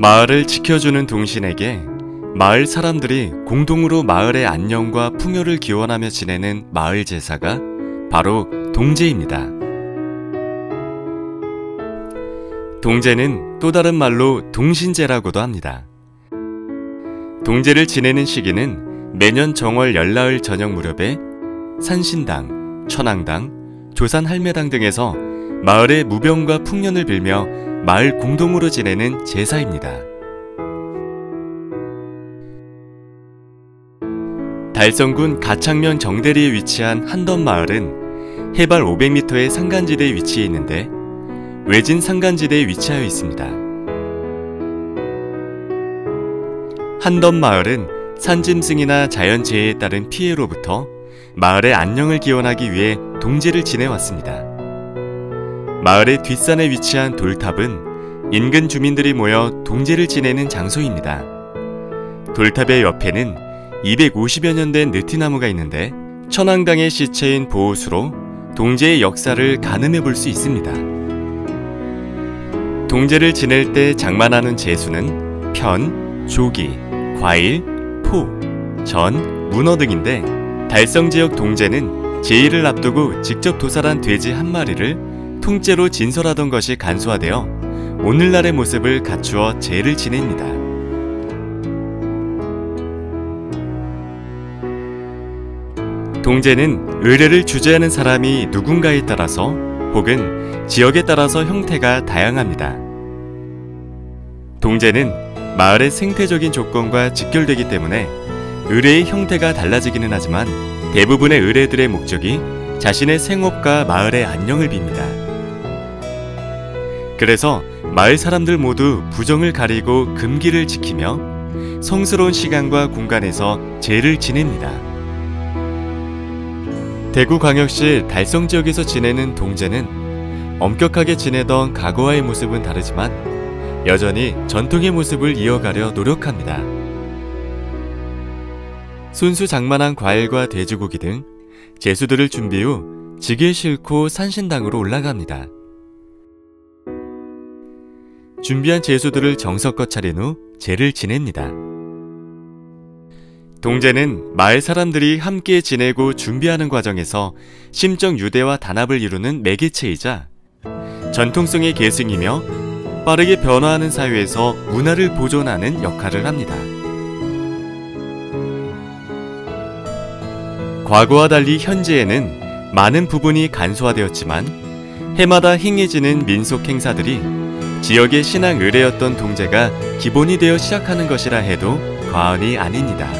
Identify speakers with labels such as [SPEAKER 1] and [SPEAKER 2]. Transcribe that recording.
[SPEAKER 1] 마을을 지켜주는 동신에게 마을 사람들이 공동으로 마을의 안녕과 풍요를 기원하며 지내는 마을 제사가 바로 동제입니다. 동제는 또 다른 말로 동신제라고도 합니다. 동제를 지내는 시기는 매년 정월 열나흘 저녁 무렵에 산신당, 천왕당, 조산할매당 등에서 마을의 무병과 풍년을 빌며 마을 공동으로 지내는 제사입니다. 달성군 가창면 정대리에 위치한 한덤마을은 해발 500m의 산간지대에 위치해 있는데 외진 산간지대에 위치하여 있습니다. 한덤마을은 산짐승이나 자연재해에 따른 피해로부터 마을의 안녕을 기원하기 위해 동제를 지내왔습니다. 마을의 뒷산에 위치한 돌탑은 인근 주민들이 모여 동제를 지내는 장소입니다. 돌탑의 옆에는 250여 년 된 느티나무가 있는데 천왕당의 시체인 보호수로 동제의 역사를 가늠해 볼 수 있습니다. 동제를 지낼 때 장만하는 제수는 편, 조기, 과일, 포, 전, 문어 등인데 달성 지역 동제는 제의를 앞두고 직접 도살한 돼지 한 마리를 통째로 진설하던 것이 간소화되어 오늘날의 모습을 갖추어 제를 지냅니다. 동제는 의뢰를 주재하는 사람이 누군가에 따라서 혹은 지역에 따라서 형태가 다양합니다. 동제는 마을의 생태적인 조건과 직결되기 때문에 의뢰의 형태가 달라지기는 하지만 대부분의 의뢰들의 목적이 자신의 생업과 마을의 안녕을 빕니다. 그래서 마을 사람들 모두 부정을 가리고 금기를 지키며 성스러운 시간과 공간에서 제를 지냅니다. 대구광역시 달성 지역에서 지내는 동제는 엄격하게 지내던 과거와의 모습은 다르지만 여전히 전통의 모습을 이어가려 노력합니다. 손수 장만한 과일과 돼지고기 등 제수들을 준비 후 지게 싣고 산신당으로 올라갑니다. 준비한 제수들을 정석껏 차린 후 제를 지냅니다. 동제는 마을 사람들이 함께 지내고 준비하는 과정에서 심적 유대와 단합을 이루는 매개체이자 전통성의 계승이며 빠르게 변화하는 사회에서 문화를 보존하는 역할을 합니다. 과거와 달리 현재에는 많은 부분이 간소화되었지만 해마다 행해지는 민속 행사들이 지역의 신앙 의뢰였던 동제가 기본이 되어 시작하는 것이라 해도 과언이 아닙니다.